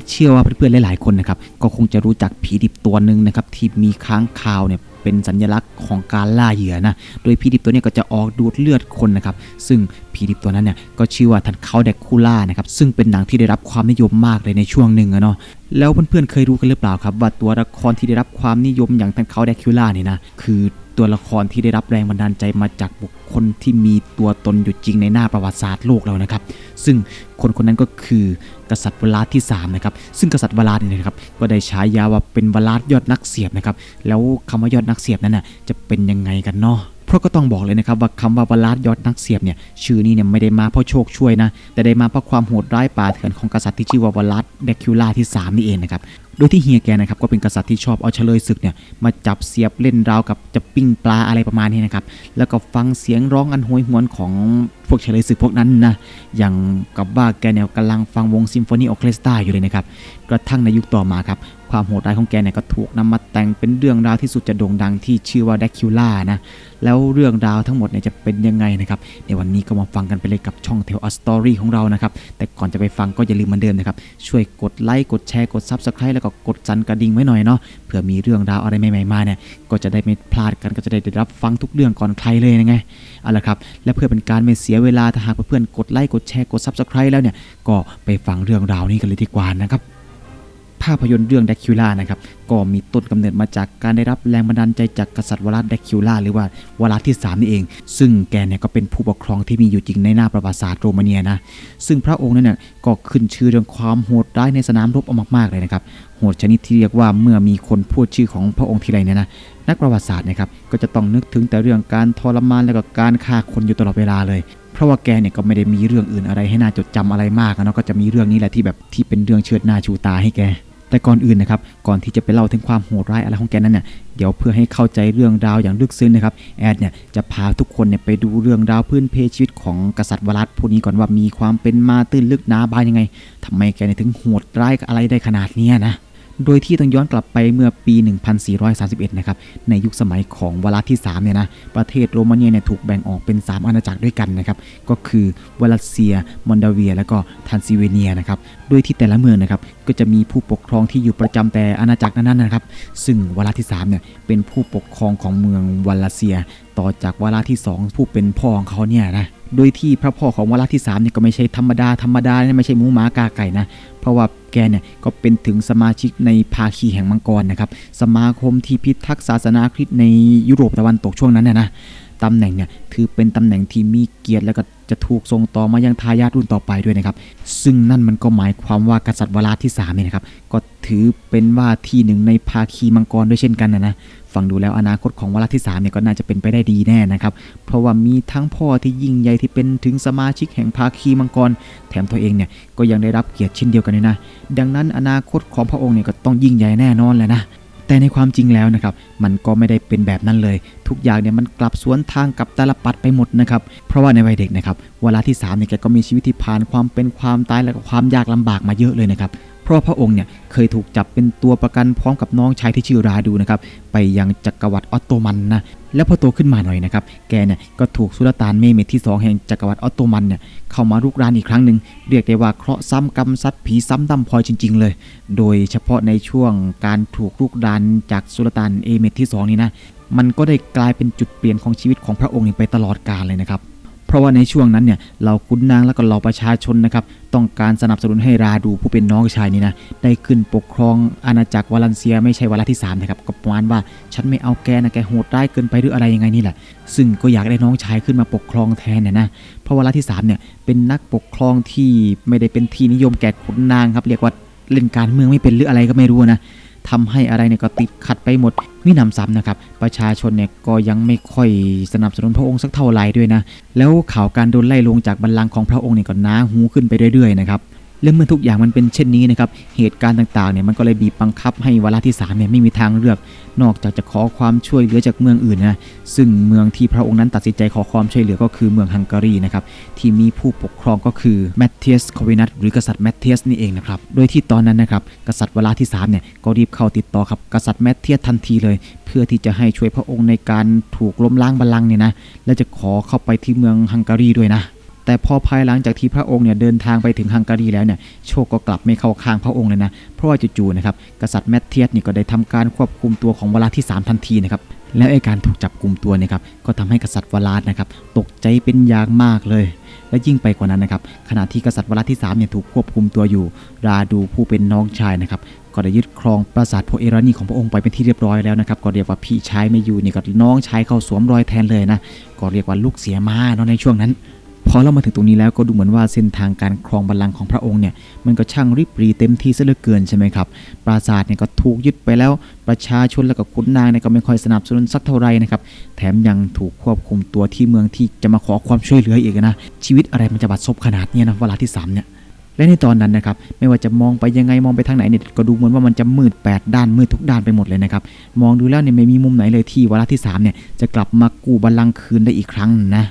ดเชื่อว่าเพื่อนๆหลายๆคนนะครับก็คงจะรู้จักผีดิบตัวหนึ่งนะครับที่มีค้างคาวเนี่ยเป็นสัญลักษณ์ของการล่าเหยื่อนะ โดยผีดิบตัวนี้ก็จะออกดูดเลือดคนนะครับ ซึ่งผีดิบตัวนั้นเนี่ยก็ชื่อว่าทันเขาแดกคูล่านะครับ ซึ่งเป็นหนังที่ได้รับความนิยมมากเลยในช่วงหนึ่งอะเนาะ แล้วเพื่อนๆเคยรู้กันหรือเปล่าครับ ว่าตัวละครที่ได้รับความนิยมอย่างทันเขาแดกคูล่าเนี่ยนะคือ ตัวละครที่ได้รับแรงบันดาลใจมาจากบุคคลที่มีตัวตนอยู่จริงในหน้าประวัติศาสตร์โลกเรานะครับ ซึ่งคนคนนั้นก็คือกษัตริย์วลาดที่3นะครับ ซึ่งกษัตริย์วลาดเนี่ยนะครับก็ได้ฉายาว่าเป็นวลาดยอดนักเสียบนะครับ แล้วคำว่ายอดนักเสียบนั้นน่ะจะเป็นยังไงกันเนาะเพราะก็ต้องบอกเลยนะครับว่าคำว่าวลาดยอดนักเสียบเนี่ยชื่อนี้เนี่ยไม่ได้มาเพราะโชคช่วยนะ แต่ได้มาเพราะความโหดร้ายป่าเถื่อนของกษัตริย์ที่ชื่อว่าวลาดเดคิวล่าที่ 3 นี่เองนะครับ โดยที่เฮียแกนะครับก็เป็นกษัตริย์ที่ชอบเอาเฉลยศึกเนี่ยมาจับเสียบเล่นราวกับจะปิ้งปลาอะไรประมาณนี้นะครับแล้วก็ฟังเสียงร้องอันโหยหวนของพวกเฉลยศึกพวกนั้นนะอย่างกับว่าแกเนี่ยกำลังฟังวงซิมโฟนีออเคสตราอยู่เลยนะครับกระทั่งในยุคต่อมาครับความโหดร้ายของแกเนี่ยก็ถูกนำมาแต่งเป็นเรื่องราวที่สุดจะโด่งดังที่ชื่อว่าแดคิวล่านะแล้วเรื่องราวทั้งหมดเนี่ยจะเป็นยังไงนะครับในวันนี้ก็มาฟังกันไปเลยกับช่องเทลอสตอรี่ของเรานะครับแต่ก่อนจะไปฟังก็อย่าลืมเหมือนเดิมนะครับช่วยกดไลค์กดแชร์กด Subscribe แล้วก็กดสั่นกระดิ่งไว้หน่อยเนาะเผื่อมีเรื่องราวอะไรใหม่ๆมาเนี่ยก็จะได้ไม่พลาดกันก็จะได้รับฟังทุกเรื่องก่อนใครเลยนะไงเอาละครับและเพื่อเป็นการไม่เสียเวลาถ้าหากเพื่อนๆกดไลค์กดแชร์กด Subscribe แล้วเนี่ยก็ไปฟังเรื่องราวนี้กันเลยดีกว่านะครับภาพยนตร์เรื่อง d ดคิวล่านะครับก็มีต้นกำเนิดมาจากการได้รับแรงบันดาลใจจากกษัตริย์วลาด d ดคิวล่าหรือว่าวลาดที่ 3 นี่เอง ซึ่งแกเนี่ยก็เป็นผู้ปกครองที่มีอยู่จริงในหน้าประวัติศาสตร์โรมาเนียนะซึ่งพระองค์นั้นเนี่ยก็ขึ้นชื่อเรื่องความโหดร้ายในสนามรบเอามากๆเลยนะครับโหดชนิดที่เรียกว่าเมื่อมีคนพูดชื่อของพระองค์ทีไรเนี่ยนะ นักประวัติศาสตร์นะครับก็จะต้องนึกถึงแต่เรื่องการทรมานและก็การฆ่าคนอยู่ตลอดเวลาเลย เพราะว่าแกเนี่ยก็ไม่ได้มีเรื่องอื่นอะไรให้น่าจดจำอะไรมากนะก็จะมีเรื่องนี้แหละที่แบบที่เป็นเรื่องเชิดหน้าชูตาให้แกแต่ก่อนอื่นนะครับ ก่อนที่จะไปเล่าถึงความโหดร้ายอะไรของแกนั้นเนี่ย เดี๋ยวเพื่อให้เข้าใจเรื่องราวอย่างลึกซึ้งนะครับ แอดเนี่ยจะพาทุกคนเนี่ยไปดูเรื่องราวพื้นเพชีวิตของกษัตริย์วรัตผู้นี้ก่อนว่ามีความเป็นมาตื้นลึกหนาบางยังไงทำไมแกถึงโหดร้ายอะไรได้ขนาดเนี้ยนะ โดยที่ต้องย้อนกลับไปเมื่อปี 1431 นะครับ ในยุคสมัยของวลาดที่3เนี่ยนะ ประเทศโรมาเนียเนี่ยถูกแบ่งออกเป็น 3 อาณาจักรด้วยกันนะครับ ก็คือวลาเซีย มอนดาเวีย และก็ทรานซิเวเนียนะครับ โดยที่แต่ละเมืองนะครับ ก็จะมีผู้ปกครองที่อยู่ประจำแต่อาณาจักรนั้นๆนะครับ ซึ่งวลาที่3เนี่ยเป็นผู้ปกครองของเมืองวลาเซีย ต่อจากวลาที่ 2 ผู้เป็นพ่อของเขาเนี่ยนะโดยที่พระพ่อของวลาที่3เนี่ยก็ไม่ใช่ธรรมดาธรรมดานะไม่ใช่หมูหมากาไก่นะ เพราะว่าแกเนี่ยก็เป็นถึงสมาชิกในภาคีแห่งมังกรนะครับ สมาคมที่พิทักษ์ศาสนาคริสต์ในยุโรปตะวันตกช่วงนั้นนะนะตำแหน่งเนี่ยถือเป็นตำแหน่งที่มีเกียรติและก็จะถูกส่งต่อมายังทายาทรุ่นต่อไปด้วยนะครับ ซึ่งนั่นมันก็หมายความว่ากษัตริย์วราที่3เนี่ยนะครับ ก็ถือเป็นว่าที่หนึ่งในภาคีมังกรด้วยเช่นกันนะนะ ฟังดูแล้วอนาคตของวราที่3เนี่ยก็น่าจะเป็นไปได้ดีแน่นะครับ เพราะว่ามีทั้งพ่อที่ยิ่งใหญ่ที่เป็นถึงสมาชิกแห่งภาคีมังกร แถมตัวเองเนี่ยก็ยังได้รับเกียรติเช่นเดียวกันเลยนะ ดังนั้นอนาคตของพระองค์เนี่ยก็ต้องยิ่งใหญ่แน่นอนแหละนะแต่ในความจริงแล้วนะครับ มันก็ไม่ได้เป็นแบบนั้นเลย ทุกอย่างเนี่ยมันกลับสวนทางกับตาลปัดไปหมดนะครับ เพราะว่าในวัยเด็กนะครับเวลาที่3เนี่ยแกก็มีชีวิตที่ผ่านความเป็นความตายและความยากลำบากมาเยอะเลยนะครับเพราะพระองค์เนี่ยเคยถูกจับเป็นตัวประกันพร้อมกับน้องชายที่ชื่อราดูนะครับไปยังจักรวรรดิออตโตมันนะแล้วพอโตขึ้นมาหน่อยนะครับแกเนี่ยก็ถูกสุลต่านเมเมดที่ 2 แห่งจักรวรรดิออตโตมันเนี่ยเข้ามารุกรานอีกครั้งหนึ่งเรียกได้ว่าเคราะห์ซ้ำกรรมซัดผีซ้ำดำพลอยจริง ๆ เลย โดยเฉพาะในช่วงการถูกรุกรานจากสุลต่านเอเมที่ 2 นี่นะ มันก็ได้กลายเป็นจุดเปลี่ยนของชีวิตของพระองค์ไปตลอดกาลเลยนะครับ เพราะว่าในช่วงนั้นเนี่ยเราขุนนางและก็เหล่าประชาชนนะครับต้องการสนับสนุนให้ราดูผู้เป็นน้องชายนี่นะได้ขึ้นปกครองอาณาจักรวาลันเซียไม่ใช่วาระที่3นะครับก็ประมาณว่าฉันไม่เอาแกนะแกโหดร้ายเกินไปหรืออะไรยังไงนี่แหละ ซึ่งก็อยากได้น้องชายขึ้นมาปกครองแทนเนี่ยนะเพราะวาระที่3เนี่ยเป็นนักปกครองที่ไม่ได้เป็นที่นิยมแก่ขุนนางครับเรียกว่าเล่นการเมืองไม่เป็นหรืออะไรก็ไม่รู้นะทำให้อะไรเนี่ยก็ติดขัดไปหมด มิหนำซ้ำนะครับ ประชาชนเนี่ยก็ยังไม่ค่อยสนับสนุนพระองค์สักเท่าไหร่ด้วยนะ แล้วข่าวการโดนไล่ลงจากบัลลังก์ของพระองค์เนี่ยก็น้าหูขึ้นไปเรื่อยๆนะครับ และเมื่อทุกอย่างมันเป็นเช่นนี้นะครับ เหตุการณ์ต่างๆเนี่ยมันก็เลยบีบบังคับให้วาระที่3เนี่ยไม่มีทางเลือก นอกจากจะขอความช่วยเหลือจากเมืองอื่นนะ ซึ่งเมืองที่พระองค์นั้นตัดสินใจขอความช่วยเหลือก็คือเมืองฮังการีนะครับ ที่มีผู้ปกครองก็คือแมทเทียสคอวินัสหรือกษัตริย์แมทเทียสนี่เองนะครับ โดยที่ตอนนั้นนะครับกษัตริย์วาระที่3เนี่ยก็รีบเข้าติดต่อกับกษัตริย์แมทเทียสทันทีเลย เพื่อที่จะให้ช่วยพระองค์ในการถูกล้มล้างบัลลังก์เนี่ยนะ และจะขอเข้าไปที่เมืองฮังการีด้วยนะ แต่พอภายหลังจากที่พระองค์เนี่ยเดินทางไปถึงฮังการีแล้วเนี่ยโชคก็กลับไม่เข้าข้างพระองค์เลยนะ เพราะว่าจู่ๆนะครับกษัตริย์แมทเทียสนี่ก็ได้ทำการควบคุมตัวของวลาที่ 3 ทันทีนะครับแล้วไอ้การถูกจับกลุ่มตัวเนี่ยครับก็ทำให้กษัตริย์วลาดนะครับตกใจเป็นอย่างมากเลย และยิ่งไปกว่านั้นนะครับขณะที่กษัตริย์วลาที่3เนี่ยถูกควบคุมตัวอยู่ ราดูผู้เป็นน้องชายนะครับก็ได้ยึดครองปราสาทโพเอรานีของพระองค์ไปเป็นที่เรียบร้อยแล้วนะครับก็เรียกว่าพี่ชายไม่อยู่นี่ก็น้องชายเข้าสวมรอยแทนเลยนะก็เรียกว่าลูกเสียมาเนาะในช่วงนั้น พอเรามาถึงตรงนี้แล้วก็ดูเหมือนว่าเส้นทางการครองบัลลังก์ของพระองค์เนี่ยมันก็ช่างริบรีเต็มที่ซะเหลือเกินใช่ไหมครับ ปราสาทเนี่ยก็ถูกยึดไปแล้ว ประชาชนและก็ขุนนางเนี่ยก็ไม่ค่อยสนับสนุนสักเท่าไหร่นะครับ แถมยังถูกควบคุมตัวที่เมืองที่จะมาขอความช่วยเหลืออีกนะ ชีวิตอะไรมันจะบัดซบขนาดนี้นะเวลาที่สามเนี่ย และในตอนนั้นนะครับไม่ว่าจะมองไปยังไงมองไปทางไหนเนี่ยก็ดูเหมือนว่ามันจะมืดแปดด้านมืดทุกด้านไปหมดเลยนะครับ มองดูแล้วเนี่ยไม่มีมุมไหนเลยที่วาระที่3เนี่ยจะกลับมากู้บัลลังก์คืนได้อีกครั้งนะ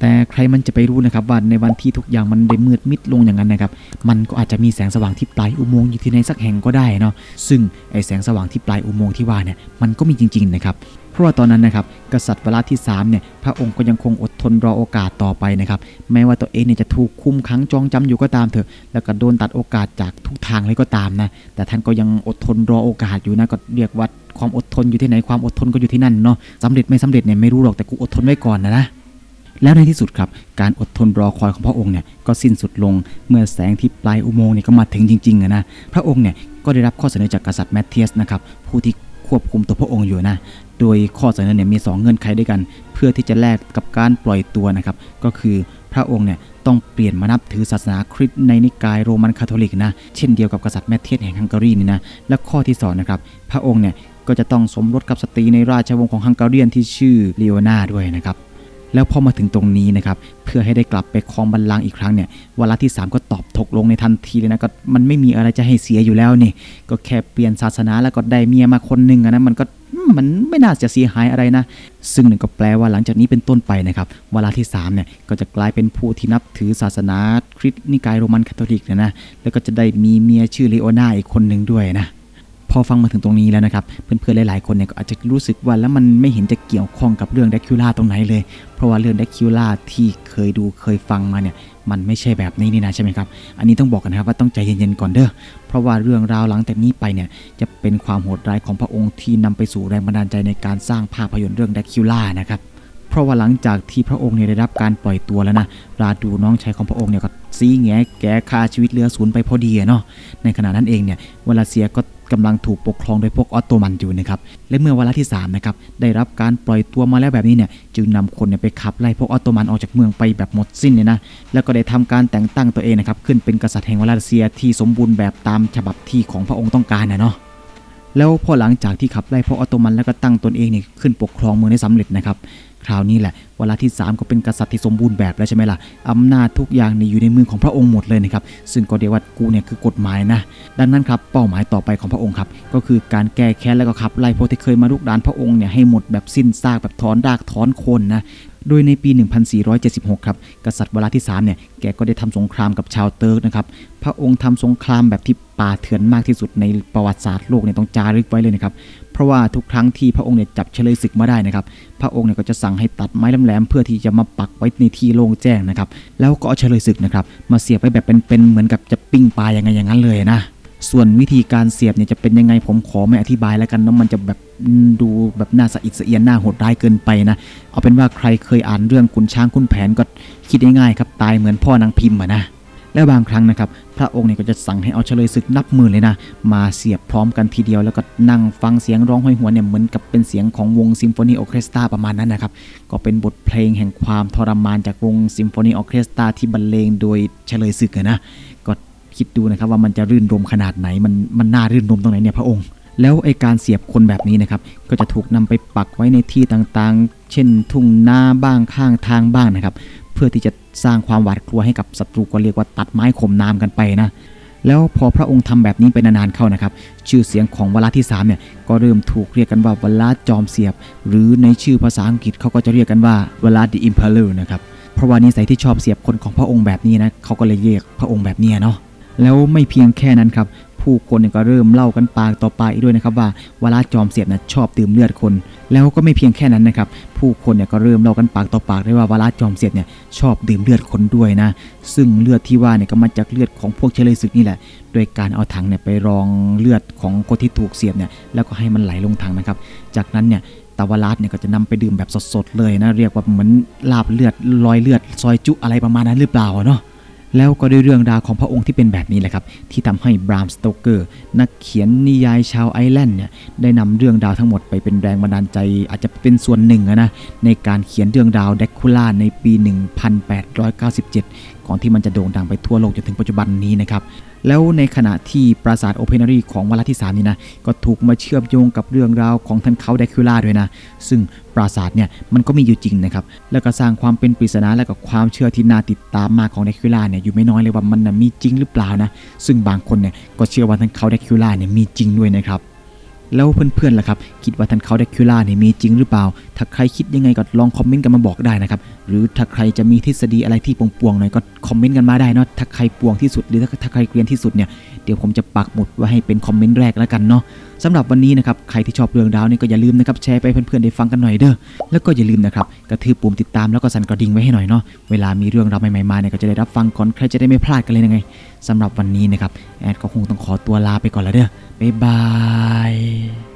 แต่ใครมันจะไปรู้นะครับว่าในวันที่ทุกอย่างมันได้มืดมิดลงอย่างนั้นนะครับ มันก็อาจจะมีแสงสว่างที่ปลายอุโมงค์อยู่ที่ไหนสักแห่งก็ได้เนาะ ซึ่งไอแสงสว่างที่ปลายอุโมงค์ที่ว่าเนี่ยมันก็มีจริงๆนะครับ เพราะว่าตอนนั้นนะครับกษัตริย์วราที่3เนี่ยพระองค์ก็ยังคงอดทนรอโอกาสต่อไปนะครับแม้ว่าตัวเองเนี่ยจะถูกคุมขังจองจำอยู่ก็ตามเถอะ แล้วก็โดนตัดโอกาสจากทุกทางเลยก็ตามนะ แต่ท่านก็ยังอดทนรอโอกาสอยู่นะก็เรียกว่าความอดทนอยู่ที่ไหนความอดทนก็อยู่ที่นั่นเนาะสำเร็จไม่สำเร็จเนี่ยไม่รู้หรอกแต่กูอดทนไว้ก่อนนะนะ แล้วในที่สุดครับ การอดทนรอคอยของพระองค์เนี่ยก็สิ้นสุดลงเมื่อแสงที่ปลายอุโมงค์เนี่ยก็มาถึงจริงๆอะนะพระองค์เนี่ยก็ได้รับข้อเสนอจากกษัตริย์แมทเทียสนะครับผู้ที่ควบคุมตัวพระองค์อยู่นะ โดยข้อเสนอเนี่ยมี 2 เงื่อนไขด้วยกัน เพื่อที่จะแลกกับการปล่อยตัวนะครับ ก็คือพระองค์เนี่ยต้องเปลี่ยนมานับถือศาสนาคริสต์ในนิกายโรมันคาทอลิกนะ เช่นเดียวกับกษัตริย์แมทเทียสแห่งฮังการีนี่นะ และข้อที่สองนะครับ พระองค์เนี่ยก็จะต้องสมรสกับสตรีในราชวงศ์ของฮังการีนที่ชื่อเลโอนาด้วยนะครับ แล้วพอมาถึงตรงนี้นะครับ เพื่อให้ได้กลับไปครองบัลลังก์อีกครั้งเนี่ยวาระที่ 3 ก็ตอบตกลงในทันทีเลยนะก็มันไม่มีอะไรจะให้เสียอยู่แล้วนี่ ก็แค่เปลี่ยนศาสนาแล้วก็ได้เมียมาคนหนึ่งนะมันก็มันไม่น่าจะเสียหายอะไรนะ ซึ่งหนึ่งก็แปลว่าหลังจากนี้เป็นต้นไปนะครับวาระที่3เนี่ยก็จะกลายเป็นผู้ที่นับถือศาสนาคริสต์นิกายโรมันคาทอลิกเนยนะแล้วก็จะได้มีเมียชื่อเลโอนาอีกคนหนึ่งด้วยนะ อฟังมาถึงตรงนี้แล้วนะครับ เพื่อนๆหลายๆคนเนี่ยก็อาจจะรู้สึกว่าแล้วมันไม่เห็นจะเกี่ยวข้องกับเรื่องแดคิวล่าตรงไหนเลย เพราะว่าเรื่องแดคิวล่าที่เคยดูเคยฟังมาเนี่ยมันไม่ใช่แบบนี้นี่นะใช่ไหมครับ อันนี้ต้องบอกกันนะครับว่าต้องใจเย็นๆก่อนเด้อ เพราะว่าเรื่องราวหลังจากนี้ไปเนี่ยจะเป็นความโหดร้ายของพระองค์ที่นำไปสู่แรงบันดาลใจในการสร้างภาพยนตร์เรื่องแดคิวล่านะครับ เพราะว่าหลังจากที่พระองค์เนี่ยได้รับการปล่อยตัวแล้วนะราดูน้องชายของพระองค์เนี่ยก็ซีแงแกฆ่าชีวิตเรือศูนย์ไปพอดีเนาะในขณะนั้นเองเนี่ยวลาเซียก็กำลังถูกปกครองโดยพวกออตโตมันอยู่นะครับ และเมื่อวาระที่3นะครับ ได้รับการปล่อยตัวมาแล้วแบบนี้เนี่ย จึงนำคนเนี่ยไปขับไล่พวกออตโตมันออกจากเมืองไปแบบหมดสิ้นเลยนะ แล้วก็ได้ทำการแต่งตั้งตัวเองนะครับ ขึ้นเป็นกษัตริย์แห่งวลาเซียที่สมบูรณ์แบบตามฉบับที่ของพระองค์ต้องการนะเนาะ แล้วพอหลังจากที่ขับไล่พวกออตโตมันแล้วก็ตั้งตนเองเนี่ยขึ้นปกครองเมืองได้สำเร็จนะครับ คราวนี้แหละเวลาที่ 3 ก็เป็นกษัตริย์ที่สมบูรณ์แบบแล้วใช่ไหมล่ะอำนาจทุกอย่างนี่อยู่ในมือของพระองค์หมดเลยนะครับซึ่งก็เรียกว่ากูเนี่ยคือกฎหมายนะดังนั้นครับเป้าหมายต่อไปของพระองค์ครับก็คือการแก้แค้นแล้วก็ขับไล่พวกที่เคยมาลุกดานพระองค์เนี่ยให้หมดแบบสิ้นซากแบบถอนรากถอนโคนนะโดยในปี 1476 ครับ กษัตริย์วลาที่ 3 เนี่ย แกก็ได้ทำสงครามกับชาวเติร์กนะครับ พระองค์ทำสงครามแบบที่ป่าเถื่อนมากที่สุดในประวัติศาสตร์โลกเนี่ยต้องจารึกไว้เลยนะครับ เพราะว่าทุกครั้งที่พระองค์เนี่ยจับเฉลยศึกมาได้นะครับ พระองค์เนี่ยก็จะสั่งให้ตัดไม้แหลมๆเพื่อที่จะมาปักไว้ในที่โล่งแจ้งนะครับ แล้วก็เอาเฉลยศึกนะครับ มาเสียบไว้แบบเป็นๆเหมือนกับจะปิ้งปลายังไงอย่างนั้นเลยนะส่วนวิธีการเสียบเนี่ยจะเป็นยังไงผมขอไม่อธิบายแล้วกันเนาะมันจะแบบดูแบบน่าสะอิดสะเอียนน่าโหดร้ายเกินไปนะ เอาเป็นว่าใครเคยอ่านเรื่องขุนช้างขุนแผนก็คิดง่ายๆครับตายเหมือนพ่อนางพิมพ์อะนะ แล้วบางครั้งนะครับพระองค์เนี่ยก็จะสั่งให้เอาเฉลยศึกนับหมื่นเลยนะ มาเสียบพร้อมกันทีเดียวแล้วก็นั่งฟังเสียงร้องห้อยหัวเนี่ยเหมือนกับเป็นเสียงของวงซิมโฟนีออเคสตราประมาณนั้นนะครับ ก็เป็นบทเพลงแห่งความทรมานจากวงซิมโฟนีออเคสตราที่บรรเลงโดยเฉลยศึกนะก็คิดดูนะครับว่ามันจะรื่นรมขนาดไหน มันมันน่ารื่นรมตรงไหนเนี่ยพระองค์แล้วไอการเสียบคนแบบนี้นะครับ ก็จะถูกนำไปปักไว้ในที่ต่างๆ เช่นทุ่งนาบ้างข้างทางบ้างนะครับ พื่อที่จะสร้างความหวาดกลัวให้กับศัตรูก็เรียกว่าตัดไม้ข่มน้ำกันไปนะแล้วพอพระองค์ทำแบบนี้ไปนานๆเข้านะครับ ชื่อเสียงของวลาที่3เนี่ยก็เริ่มถูกเรียกกันว่าวลาจอมเสียบ หรือในชื่อภาษาอังกฤษเขาก็จะเรียกกันว่าวลาดิอิมเพลนะครับเพราะว่านิสัยที่ชอบเสียบคนของพระองค์แบบนี้นะเขาก็เลยเรียกพระองค์แบบเนี้ยเนาะแล้วไม่เพียงแค่นั้นครับ ผู้คนเนี่ยก็เริ่มเล่ากันปากต่อปากอีกด้วยนะครับว่าวาระจอมเสียดนะชอบดื่มเลือดคน แล้วก็ไม่เพียงแค่นั้นนะครับผู้คนเนี่ยก็เริ่มเล่ากันปากต่อปากได้ว่าวาระจอมเสียดเนี่ยชอบดื่มเลือดคนด้วยนะซึ่งเลือดที่ว่าเนี่ยก็มาจากเลือดของพวกเฉลยศึกนี่แหละ โดยการเอาถังเนี่ยไปรองเลือดของคนที่ถูกเสียบเนี่ยแล้วก็ให้มันไหลลงถังนะครับ จากนั้นเนี่ยตาวราชเนี่ยก็จะนำไปดื่มแบบสดๆเลยนะเรียกว่าเหมือนลาบเลือดลอยเลือดซอยจุอะไรประมาณนั้นหรือเปล่าเนาะ แล้วก็ด้วยเรื่องราวของพระองค์ที่เป็นแบบนี้แหละครับ ที่ทำให้บรามสโตเกอร์ นักเขียนนิยายชาวไอร์แลนด์เนี่ยได้นำเรื่องราวทั้งหมดไปเป็นแรงบันดาลใจ อาจจะเป็นส่วนหนึ่งนะในการเขียนเรื่องราวแดกคูล่าในปี 1897 ก่อนที่มันจะโด่งดังไปทั่วโลกจนถึงปัจจุบันนี้นะครับ แล้วในขณะที่ปราสาทโอเพนารีของวาระที่ 3 นี้นะ ก็ถูกมาเชื่อมโยงกับเรื่องราวของท่านเขาแดคูล่าด้วยนะ ซึ่งปราสาทเนี่ยมันก็มีอยู่จริงนะครับ แล้วก็สร้างความเป็นปริศนาและก็ความเชื่อที่น่าติดตามมาของแดคูล่าเนี่ยอยู่ไม่น้อยเลยว่ามันนะมีจริงหรือเปล่านะ ซึ่งบางคนเนี่ยก็เชื่อว่าท่านเขาแดคูล่าเนี่ยมีจริงด้วยนะครับแล้วเพื่อนๆล่ะครับ คิดว่าท่านเขาแดคิล่าเนี่ยมีจริงหรือเปล่า ถ้าใครคิดยังไงก็ลองคอมเมนต์กันมาบอกได้นะครับ หรือถ้าใครจะมีทฤษฎีอะไรที่ปวงๆหน่อยก็คอมเมนต์กันมาได้เนาะถ้าใครปวงที่สุดหรือถ้าใครเกรียนที่สุดเนี่ยเดี๋ยวผมจะปักหมุดไว้ให้เป็นคอมเมนต์แรกแล้วกันเนาะสำหรับวันนี้นะครับใครที่ชอบเรื่องราวนี่ก็อย่าลืมนะครับแชร์ไปเพื่อนๆได้ฟังกันหน่อยเด้อแล้วก็อย่าลืมนะครับกระทืบปุ่มติดตามแล้วก็สั่นกระดิ่งไว้ให้หน่อยเนาะเวลามีเรื่องราวใหม่ๆมาเนี่ยก็จะได้รับฟังก่อนใครจะได้ไม่พลาดกันเลยยังไงสำหรับวันนี้นะครับแอดก็คงต้องขอตัวลาไปก่อนแล้วเด้อบ๊ายบาย